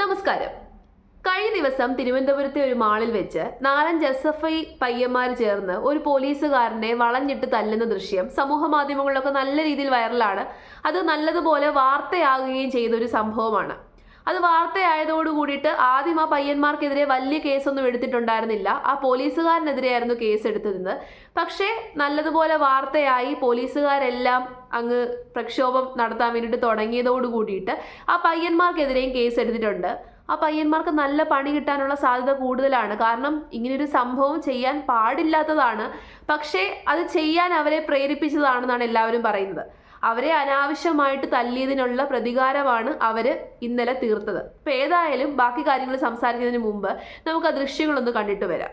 നമസ്കാരം. കഴിഞ്ഞ ദിവസം തിരുവനന്തപുരത്തെ ഒരു മാളിൽ വെച്ച് നാലഞ്ച് എസ് എഫ് ഐ പയ്യന്മാർ ചേർന്ന് ഒരു പോലീസുകാരനെ വളഞ്ഞിട്ട് തല്ലുന്ന ദൃശ്യം സമൂഹ മാധ്യമങ്ങളിലൊക്കെ നല്ല രീതിയിൽ വൈറലാണ്. അത് നല്ലതുപോലെ വാർത്തയാകുകയും ചെയ്ത ഒരു സംഭവമാണ്. അത് വാർത്തയായതോട് കൂടിയിട്ട് ആദ്യം ആ പയ്യന്മാർക്കെതിരെ വലിയ കേസൊന്നും എടുത്തിട്ടുണ്ടായിരുന്നില്ല. ആ പോലീസുകാരനെതിരെയായിരുന്നു കേസ് എടുത്തിരുന്നത് പക്ഷേ നല്ലതുപോലെ വാർത്തയായി പോലീസുകാരെല്ലാം അങ്ങ് പ്രക്ഷോഭം നടത്താൻ വേണ്ടിയിട്ട് തുടങ്ങിയതോട് കൂടിയിട്ട് ആ പയ്യന്മാർക്കെതിരെയും കേസ് എടുത്തിട്ടുണ്ട് ആ പയ്യന്മാർക്ക് നല്ല പണി കിട്ടാനുള്ള സാധ്യത കൂടുതലാണ്. കാരണം ഇങ്ങനൊരു സംഭവം ചെയ്യാൻ പാടില്ലാത്തതാണ്. പക്ഷേ അത് ചെയ്യാൻ അവരെ പ്രേരിപ്പിച്ചതാണെന്നാണ് എല്ലാവരും പറയുന്നത്. അവരെ അനാവശ്യമായിട്ട് തല്ലിയതിനുള്ള പ്രതികാരമാണ് അവർ ഇന്നലെ തീർത്തത്. അപ്പം ഏതായാലും ബാക്കി കാര്യങ്ങൾ സംസാരിക്കുന്നതിന് മുമ്പ് നമുക്ക് ആ ദൃശ്യങ്ങളൊന്ന് കണ്ടിട്ട് വരാം.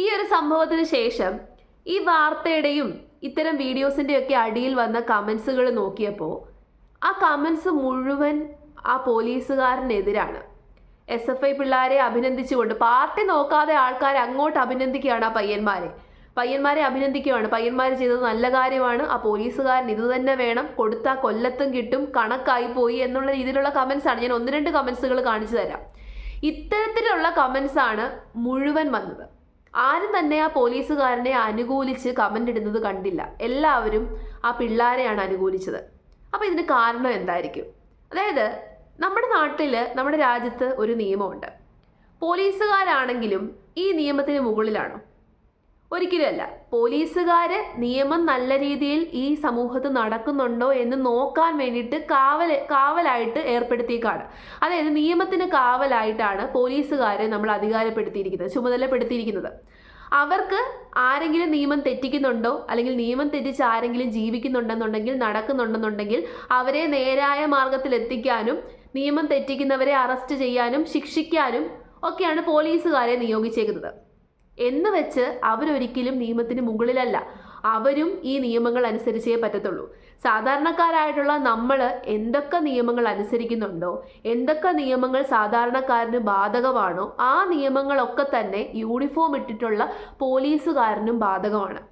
ഈ ഒരു സംഭവത്തിന് ശേഷം ഈ വാർത്തയുടെയും ഇത്തരം വീഡിയോസിന്റെയൊക്കെ അടിയിൽ വന്ന കമൻസുകൾ നോക്കിയപ്പോൾ ആ കമൻസ് മുഴുവൻ ആ പോലീസുകാരനെതിരാണ്. എസ് എഫ് ഐ പിള്ളേരെ അഭിനന്ദിച്ചുകൊണ്ട് പാർട്ടി നോക്കാതെ ആൾക്കാരെ അങ്ങോട്ട് അഭിനന്ദിക്കുകയാണ് ആ പയ്യന്മാരെ. പയ്യന്മാരെ അഭിനന്ദിക്കുകയാണ്. പയ്യന്മാർ ചെയ്തത് നല്ല കാര്യമാണ്. ആ പോലീസുകാരൻ ഇത് തന്നെ വേണം. കൊടുത്താൽ കൊല്ലത്തും കിട്ടും. കണക്കായി പോയി എന്നുള്ള രീതിയിലുള്ള കമൻസാണ് ഞാൻ ഒന്ന് രണ്ട് കമൻസുകൾ കാണിച്ചു തരാം. ഇത്തരത്തിലുള്ള കമൻസ് ആണ് മുഴുവൻ വന്നത്. ആരും തന്നെ ആ പോലീസുകാരനെ അനുകൂലിച്ച് കമന്റ് ഇടുന്നത് കണ്ടില്ല. എല്ലാവരും ആ പിള്ളാരെയാണ് അനുകൂലിച്ചത്. അപ്പോൾ ഇതിന് കാരണം എന്തായിരിക്കും? അതായത് നമ്മുടെ നാട്ടിൽ നമ്മുടെ രാജ്യത്ത് ഒരു നിയമമുണ്ട്. പോലീസുകാരാണെങ്കിലും ഈ നിയമത്തിന് മുകളിലാണോ? ഒരിക്കലുമല്ല. പോലീസുകാർ നിയമം നല്ല രീതിയിൽ ഈ സമൂഹത്ത് നടക്കുന്നുണ്ടോ എന്ന് നോക്കാൻ വേണ്ടിയിട്ട് കാവൽ കാവലായിട്ട് ഏർപ്പെടുത്തിയേക്കാണ്. അതായത് നിയമത്തിന് കാവലായിട്ടാണ് പോലീസുകാരെ നമ്മൾ അധികാരപ്പെടുത്തിയിരിക്കുന്നത് ചുമതലപ്പെടുത്തിയിരിക്കുന്നത്. അവർക്ക് ആരെങ്കിലും നിയമം തെറ്റിക്കുന്നുണ്ടോ അല്ലെങ്കിൽ നിയമം തെറ്റിച്ച് ആരെങ്കിലും ജീവിക്കുന്നുണ്ടെന്നുണ്ടെങ്കിൽ നടക്കുന്നുണ്ടെന്നുണ്ടെങ്കിൽ അവരെ നേരായ മാർഗത്തിൽ എത്തിക്കാനും നിയമം തെറ്റിക്കുന്നവരെ അറസ്റ്റ് ചെയ്യാനും ശിക്ഷിക്കാനും ഒക്കെയാണ് പോലീസുകാരെ നിയോഗിച്ചേക്കുന്നത്. എന്ന് വെച്ച് അവരൊരിക്കലും നിയമത്തിന് മുകളിലല്ല. അവരും ഈ നിയമങ്ങൾ അനുസരിച്ചേ പറ്റത്തുള്ളൂ. സാധാരണക്കാരായിട്ടുള്ള നമ്മൾ എന്തൊക്കെ നിയമങ്ങൾ അനുസരിക്കുന്നുണ്ടോ എന്തൊക്കെ നിയമങ്ങൾ സാധാരണക്കാരന് ബാധകമാണോ ആ നിയമങ്ങളൊക്കെ തന്നെ യൂണിഫോം ഇട്ടിട്ടുള്ള പോലീസുകാരനും ബാധകമാണ്.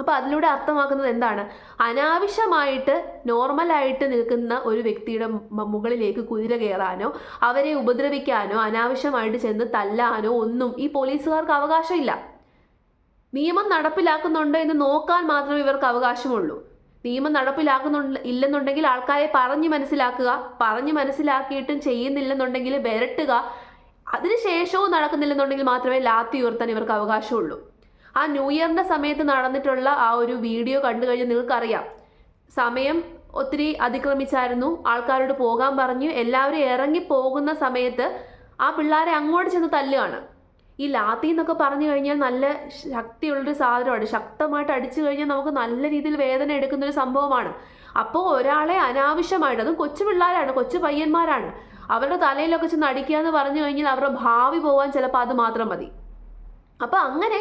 അപ്പോൾ അതിലൂടെ അർത്ഥമാക്കുന്നത് എന്താണ്? അനാവശ്യമായിട്ട് നോർമലായിട്ട് നിൽക്കുന്ന ഒരു വ്യക്തിയുടെ മുകളിലേക്ക് കുതിര കയറാനോ അവരെ ഉപദ്രവിക്കാനോ അനാവശ്യമായിട്ട് ചെന്ന് തല്ലാനോ ഒന്നും ഈ പോലീസുകാർക്ക് അവകാശമില്ല. നിയമം നടപ്പിലാക്കുന്നുണ്ടോ എന്ന് നോക്കാൻ മാത്രമേ ഇവർക്ക് അവകാശമുള്ളൂ. നിയമം നടപ്പിലാക്കുന്നുണ്ട് ഇല്ലെന്നുണ്ടെങ്കിൽ ആൾക്കാരെ പറഞ്ഞ് മനസ്സിലാക്കുക പറഞ്ഞ് മനസ്സിലാക്കിയിട്ടും ചെയ്യുന്നില്ലെന്നുണ്ടെങ്കിൽ വിരട്ടുക അതിനുശേഷവും നടക്കുന്നില്ലെന്നുണ്ടെങ്കിൽ മാത്രമേ ലാത്തി ഉയർത്താൻ ഇവർക്ക് അവകാശമുള്ളൂ. ആ ന്യൂ ഇയറിന്റെ സമയത്ത് നടന്നിട്ടുള്ള ആ ഒരു വീഡിയോ കണ്ടു കഴിഞ്ഞാൽ നിങ്ങൾക്കറിയാം. സമയം ഒത്തിരി അതിക്രമിച്ചായിരുന്നു. ആൾക്കാരോട് പോകാൻ പറഞ്ഞു. എല്ലാവരും ഇറങ്ങി പോകുന്ന സമയത്ത് ആ പിള്ളേരെ അങ്ങോട്ട് ചെന്ന് തല്ലുകയാണ്. ഈ ലാത്തി എന്നൊക്കെ പറഞ്ഞു കഴിഞ്ഞാൽ നല്ല ശക്തിയുള്ളൊരു സാധനമാണ്. ശക്തമായിട്ട് അടിച്ചു കഴിഞ്ഞാൽ നമുക്ക് നല്ല രീതിയിൽ വേദന എടുക്കുന്ന ഒരു സംഭവമാണ്. അപ്പോൾ ഒരാളെ അനാവശ്യമായിട്ട് അതും കൊച്ചു പിള്ളേരാണ് കൊച്ചു പയ്യന്മാരാണ്. അവരുടെ തലയിലൊക്കെ ചെന്ന് അടിക്കുക എന്ന് പറഞ്ഞു കഴിഞ്ഞാൽ അവരുടെ ഭാവി പോകാൻ ചിലപ്പോൾ അത് മാത്രം മതി. അപ്പോൾ അങ്ങനെ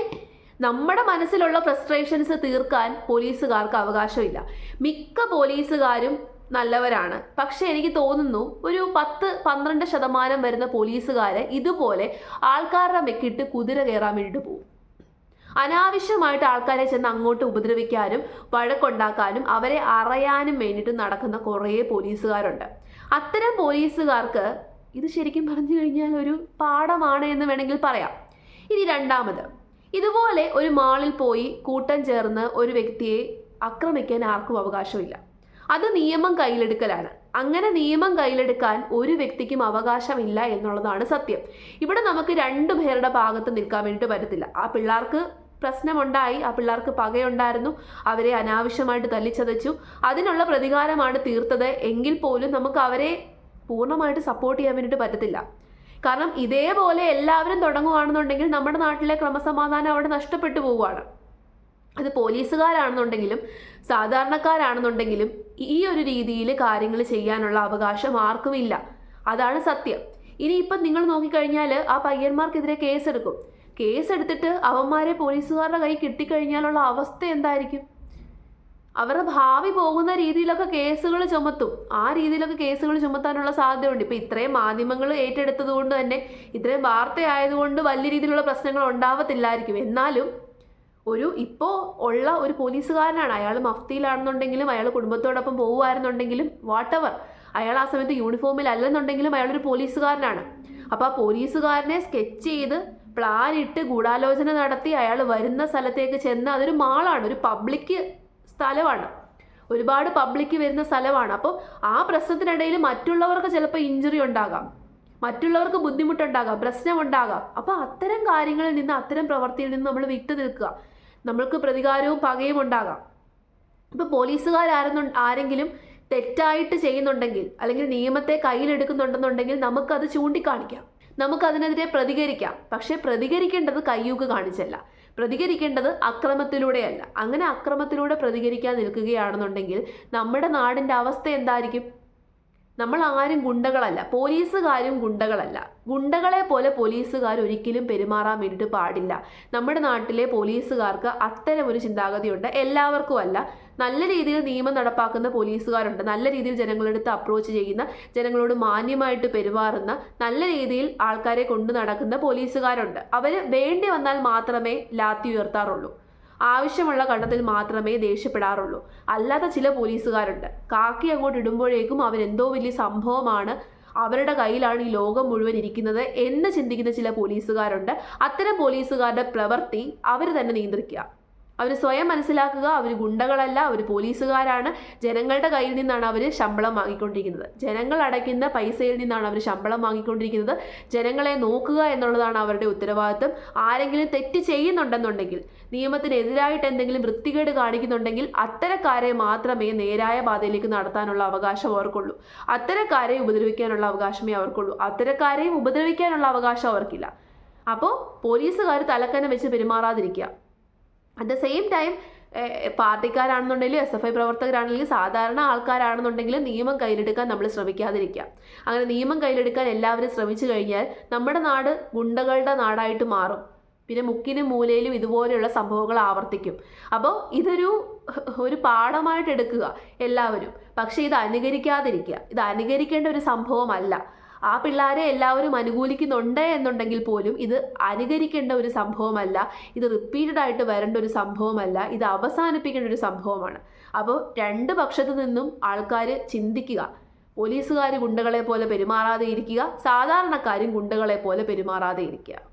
നമ്മുടെ മനസ്സിലുള്ള ഫ്രസ്ട്രേഷൻസ് തീർക്കാൻ പോലീസുകാർക്ക് അവകാശമില്ല. മിക്ക പോലീസുകാരും നല്ലവരാണ്. പക്ഷെ എനിക്ക് തോന്നുന്നു ഒരു പത്ത് പന്ത്രണ്ട് ശതമാനം വരുന്ന പോലീസുകാരെ ഇതുപോലെ ആൾക്കാരുടെ മെക്കിട്ട് കുതിര കയറാൻ വേണ്ടിയിട്ട് പോകും അനാവശ്യമായിട്ട് ആൾക്കാരെ ചെന്ന് അങ്ങോട്ട് ഉപദ്രവിക്കാനും വഴക്കുണ്ടാക്കാനും അവരെ അറിയാനും വേണ്ടിയിട്ട് നടക്കുന്ന കുറേ പോലീസുകാരുണ്ട്. അത്തരം പോലീസുകാർക്ക് ഇത് ശരിക്കും പറഞ്ഞു കഴിഞ്ഞാൽ ഒരു പാഠമാണ് എന്ന് വേണമെങ്കിൽ പറയാം. ഇനി രണ്ടാമത്. ഇതുപോലെ ഒരു മാളിൽ പോയി കൂട്ടം ചേർന്ന് ഒരു വ്യക്തിയെ ആക്രമിക്കാൻ ആർക്കും അവകാശമില്ല. അത് നിയമം കയ്യിലെടുക്കലാണ്. അങ്ങനെ നിയമം കയ്യിലെടുക്കാൻ ഒരു വ്യക്തിക്കും അവകാശമില്ല എന്നുള്ളതാണ് സത്യം. ഇവിടെ നമുക്ക് രണ്ടു പേരുടെ ഭാഗത്ത് നിൽക്കാൻ വേണ്ടിയിട്ട് പറ്റത്തില്ല. ആ പിള്ളേർക്ക് പ്രശ്നമുണ്ടായി ആ പിള്ളേർക്ക് പകയുണ്ടായിരുന്നു അവരെ അനാവശ്യമായിട്ട് തല്ലിച്ചതച്ചു. അതിനുള്ള പ്രതികാരമാണ് തീർത്തത്. എങ്കിൽ പോലും നമുക്ക് അവരെ പൂർണമായിട്ട് സപ്പോർട്ട് ചെയ്യാൻ വേണ്ടിയിട്ട് പറ്റത്തില്ല. കാരണം ഇതേപോലെ എല്ലാവരും തുടങ്ങുകയാണെന്നുണ്ടെങ്കിൽ നമ്മുടെ നാട്ടിലെ ക്രമസമാധാനം അവിടെ നഷ്ടപ്പെട്ടു പോവുകയാണ്. അത് പോലീസുകാരാണെന്നുണ്ടെങ്കിലും സാധാരണക്കാരാണെന്നുണ്ടെങ്കിലും ഈ ഒരു രീതിയിൽ കാര്യങ്ങൾ ചെയ്യാനുള്ള അവകാശം ആർക്കുമില്ല. അതാണ് സത്യം. ഇനിയിപ്പം നിങ്ങൾ നോക്കിക്കഴിഞ്ഞാൽ ആ പയ്യന്മാർക്കെതിരെ കേസെടുക്കും. കേസെടുത്തിട്ട് അവന്മാരെ പോലീസുകാരുടെ കൈ കിട്ടിക്കഴിഞ്ഞാലുള്ള അവസ്ഥ എന്തായിരിക്കും? അവരുടെ ഭാവി പോകുന്ന രീതിയിലൊക്കെ കേസുകൾ ചുമത്തും. ആ രീതിയിലൊക്കെ കേസുകൾ ചുമത്താനുള്ള സാധ്യതയുണ്ട്. ഇപ്പം ഇത്രയും മാധ്യമങ്ങൾ ഏറ്റെടുത്തത് കൊണ്ട് തന്നെ ഇത്രയും വാർത്തയായതുകൊണ്ട് വലിയ രീതിയിലുള്ള പ്രശ്നങ്ങൾ ഉണ്ടാവത്തില്ലായിരിക്കും. എന്നാലും ഒരു ഇപ്പോൾ ഉള്ള ഒരു പോലീസുകാരനാണ്. അയാൾ മഫ്തിയിലാണെന്നുണ്ടെങ്കിലും അയാൾ കുടുംബത്തോടൊപ്പം പോകുമായിരുന്നുണ്ടെങ്കിലും വാട്ടവർ അയാൾ ആ സമയത്ത് യൂണിഫോമിൽ അല്ലെന്നുണ്ടെങ്കിലും അയാളൊരു പോലീസുകാരനാണ്. അപ്പോൾ ആ പോലീസുകാരനെ സ്കെച്ച് ചെയ്ത് പ്ലാൻ ഇട്ട് ഗൂഢാലോചന നടത്തി അയാൾ വരുന്ന സ്ഥലത്തേക്ക് ചെന്ന് അതൊരു മാളാണ് ഒരു പബ്ലിക് സ്ഥലമാണ്. ഒരുപാട് പബ്ലിക് വരുന്ന സ്ഥലമാണ്. അപ്പോൾ ആ പ്രശ്നത്തിനിടയിൽ മറ്റുള്ളവർക്ക് ചിലപ്പോൾ ഇഞ്ചുറി ഉണ്ടാകാം. മറ്റുള്ളവർക്ക് ബുദ്ധിമുട്ടുണ്ടാകാം പ്രശ്നമുണ്ടാകാം. അപ്പോൾ അത്തരം കാര്യങ്ങളിൽ നിന്ന് അത്തരം പ്രവർത്തിയിൽ നിന്ന് നമ്മൾ വിട്ടു നിൽക്കുക. നമ്മൾക്ക് പ്രതികാരവും പകയും ഉണ്ടാകാം. ഇപ്പോൾ പോലീസുകാരാരെന്നു ആരെങ്കിലും തെറ്റായിട്ട് ചെയ്യുന്നുണ്ടെങ്കിൽ അല്ലെങ്കിൽ നിയമത്തെ കയ്യിലെടുക്കുന്നുണ്ടെന്നുണ്ടെങ്കിൽ നമുക്കത് ചൂണ്ടിക്കാണിക്കാം. നമുക്കതിനെതിരെ പ്രതികരിക്കാം. പക്ഷേ പ്രതികരിക്കേണ്ടത് കയ്യൂക്ക് കാണിച്ചല്ല. പ്രതികരിക്കേണ്ടത് അക്രമത്തിലൂടെയല്ല. അങ്ങനെ അക്രമത്തിലൂടെ പ്രതികരിക്കാൻ നിൽക്കുകയാണെന്നുണ്ടെങ്കിൽ നമ്മുടെ നാടിന്റെ അവസ്ഥ എന്തായിരിക്കും? നമ്മൾ ആരും ഗുണ്ടകളല്ല പോലീസുകാരും ഗുണ്ടകളല്ല. ഗുണ്ടകളെ പോലെ പോലീസുകാർ ഒരിക്കലും പെരുമാറാൻ വേണ്ടിയിട്ട് പാടില്ല. നമ്മുടെ നാട്ടിലെ പോലീസുകാർക്ക് അത്തരം ഒരു ചിന്താഗതിയുണ്ട്. എല്ലാവർക്കും അല്ല നല്ല രീതിയിൽ നിയമം നടപ്പാക്കുന്ന പോലീസുകാരുണ്ട്. നല്ല രീതിയിൽ ജനങ്ങളെടുത്ത് അപ്രോച്ച് ചെയ്യുന്ന ജനങ്ങളോട് മാന്യമായിട്ട് പെരുമാറുന്ന നല്ല രീതിയിൽ ആൾക്കാരെ കൊണ്ടു നടക്കുന്ന പോലീസുകാരുണ്ട്. അവർ വേണ്ടി വന്നാൽ മാത്രമേ ലാത്തി ഉയർത്താറുള്ളൂ. ആവശ്യമുള്ള കണ്ടതിൽ മാത്രമേ ദേഷ്യപ്പെടാറുള്ളൂ. അല്ലാത്ത ചില പോലീസുകാരുണ്ട്. കാക്കി അങ്ങോട്ട് ഇടുമ്പോഴേക്കും അവരെന്തോ വലിയ സംഭവമാണ് അവരുടെ കയ്യിലാണ് ഈ ലോകം മുഴുവൻ ഇരിക്കുന്നത് എന്ന് ചിന്തിക്കുന്ന ചില പോലീസുകാരുണ്ട്. അത്തരം പോലീസുകാരുടെ പ്രവൃത്തി അവർ തന്നെ നിയന്ത്രിക്കുക. അവർ സ്വയം മനസ്സിലാക്കുക അവർ ഗുണ്ടകളല്ല അവർ പോലീസുകാരാണ്. ജനങ്ങളുടെ കയ്യിൽ നിന്നാണ് അവർ ശമ്പളം വാങ്ങിക്കൊണ്ടിരിക്കുന്നത്. ജനങ്ങൾ അടയ്ക്കുന്ന പൈസയിൽ നിന്നാണ് അവർ ശമ്പളം വാങ്ങിക്കൊണ്ടിരിക്കുന്നത്. ജനങ്ങളെ നോക്കുക എന്നുള്ളതാണ് അവരുടെ ഉത്തരവാദിത്വം. ആരെങ്കിലും തെറ്റ് ചെയ്യുന്നുണ്ടെന്നുണ്ടെങ്കിൽ നിയമത്തിനെതിരായിട്ട് എന്തെങ്കിലും വൃത്തികേട് കാണിക്കുന്നുണ്ടെങ്കിൽ അത്തരക്കാരെ മാത്രമേ നേരായ പാതയിലേക്ക് നടത്താനുള്ള അവകാശം അവർക്കുള്ളൂ. അത്തരക്കാരെ ഉപദ്രവിക്കാനുള്ള അവകാശമേ അവർക്കുള്ളൂ. അത്തരക്കാരെയും ഉപദ്രവിക്കാനുള്ള അവകാശം അവർക്കില്ല. അപ്പോൾ പോലീസുകാർ തലക്കനം വെച്ച് പെരുമാറാതിരിക്കുക. അറ്റ് ദ സെയിം ടൈം പാർട്ടിക്കാരാണെന്നുണ്ടെങ്കിലും എസ് എഫ് ഐ പ്രവർത്തകരാണെങ്കിലും സാധാരണ ആൾക്കാരാണെന്നുണ്ടെങ്കിലും നിയമം കയ്യിലെടുക്കാൻ നമ്മൾ ശ്രമിക്കാതിരിക്കാം അങ്ങനെ നിയമം കയ്യിലെടുക്കാൻ എല്ലാവരും ശ്രമിച്ചു കഴിഞ്ഞാൽ നമ്മുടെ നാട് ഗുണ്ടകളുടെ നാടായിട്ട് മാറും. പിന്നെ മുക്കിനും മൂലയിലും ഇതുപോലെയുള്ള സംഭവങ്ങൾ ആവർത്തിക്കും. അപ്പോൾ ഇതൊരു ഒരു പാഠമായിട്ട് എടുക്കുക എല്ലാവരും. പക്ഷേ ഇത് അനുകരിക്കാതിരിക്കുക. ഇത് അനുകരിക്കേണ്ട ഒരു സംഭവമല്ല. ആ പിള്ളേരെ എല്ലാവരും അനുകൂലിക്കുന്നുണ്ട് എന്നുണ്ടെങ്കിൽ പോലും ഇത് അനുകരിക്കേണ്ട ഒരു സംഭവമല്ല. ഇത് റിപ്പീറ്റഡ് ആയിട്ട് വരേണ്ട ഒരു സംഭവമല്ല. ഇത് അവസാനിപ്പിക്കേണ്ട ഒരു സംഭവമാണ്. അപ്പോൾ രണ്ട് പക്ഷത്തു നിന്നും ആൾക്കാർ ചിന്തിക്കുക. പോലീസുകാർ ഗുണ്ടകളെ പോലെ പെരുമാറാതെ ഇരിക്കുക. സാധാരണക്കാരും ഗുണ്ടകളെ പോലെ പെരുമാറാതെ ഇരിക്കുക.